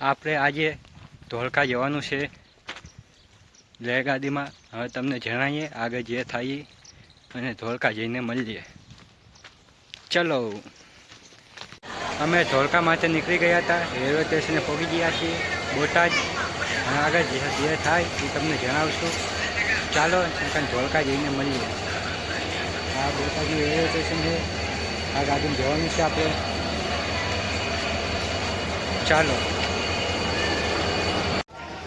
આપણે આજે ધોળકા જવાનું છે. રેલગાડીમાં હવે તમને જણાવીએ આગળ જે થાય અને ધોળકા જઈને મળીએ. ચલો. અમે ધોળકા માટે નીકળી ગયા હતા. રેલવે સ્ટેશને પહોંચી ગયા છીએ. બોટાદ. અને આગળ જે જે થાય એ તમને જણાવશું. ચાલો ધોળકા જઈને મળીએ. આ બોટાદનું રેલવે સ્ટેશન છે. આ ગાડીમાં જવાનું છે આપણે. ચાલો.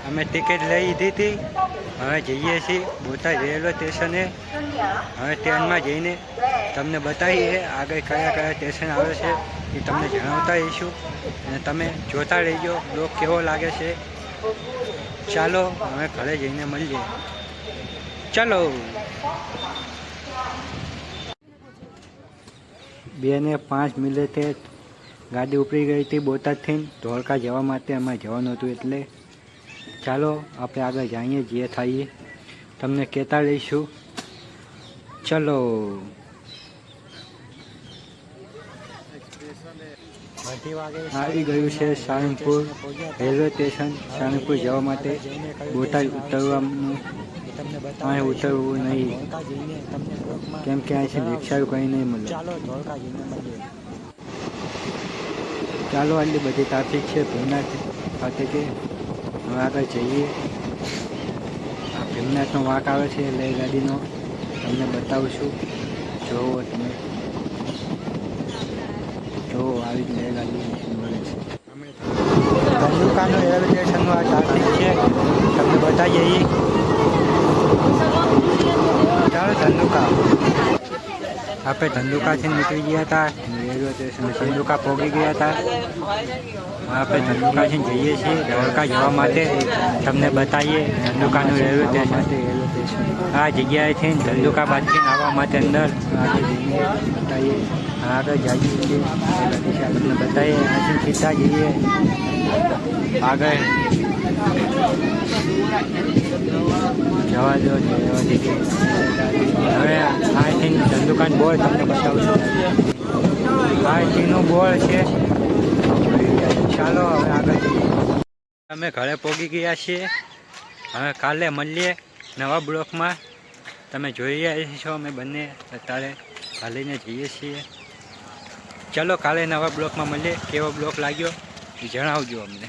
અમે ટિકિટ લઈ લીધી હતી. હવે જઈએ છીએ બોટાદ રેલવે સ્ટેશને હવે ટ્રેનમાં જઈને તમને બતાવીએ આગળ કયા કયા સ્ટેશન આવે છે એ તમને જણાવતા રહીશું અને તમે જોતા રહીજો બ્લોગ કેવો લાગે છે. ચાલો, હવે ઘરે જઈને મળીએ. ચલો. બે ને પાંચ મિનિટે ગાડી ઉપડી ગઈ હતી બોટાદથી. ધોળકા જવા માટે અમારે જવાનું હતું એટલે ચાલો આપણે આગળ જઈએ જે થઈએ તમને કહેતા લઈશું ચલો. આવી ગયું છે સાળંગપુર રેલવે સ્ટેશન સાળંગપુર જવા માટે. બોટાદ ઉતરવાનું. અહીં ઉતરવું નહીં. કેમ કે અહીંથી રિક્ષા કંઈ નહીં મળે. ચાલો આટલી બધી ટ્રાફિક છે ભૂમનાથ ખાતે કે હવે આગળ જઈએ આ ભીમનાથનો વાંક આવે છે એટલે એ ગાડીનો તમને બતાવશું. જોવો તમે. જોવો આવી જ લઈ ગાડી મળે છે. ધંધુકાનું રેલવે સ્ટેશનનું આ ટ્રાફિક છે. તમને બતાવી જઈએ ચાલો ધંધુકા. આપણે ધંધુકાથી નીકળી ગયા હતા. ધંધુકા પહોંચી ગયા હતા. આપણે ધંધુકાથી જઈએ છીએ ધોળકા જવા માટે. તમને બતાવીએ ધંધુકાનું રેલવે સ્ટેશન આ જગ્યાએથી ધંધુકા બાદથી આવવા માટે અંદર. આગળ જઈએ છીએ તમને બતાવીએ. અહીંથી સીધા જઈએ. આગળ. જવા દો, જવા દીધી હવે અહીંથી ધંધુકાન બોર્ડ તમને બતાવું છું. અહીંથીનું બોર્ડ છે. ચાલો હવે આગળ જઈએ. અમે ઘરે પહોંચી ગયા છીએ. હવે કાલે મળીએ નવા બ્લોકમાં. તમે જોઈ રહ્યા છો, અમે બંને અત્યારે હાલીને જઈએ છીએ. ચલો કાલે નવા બ્લોકમાં મળીએ. કેવો બ્લોક લાગ્યો જણાવજો અમને.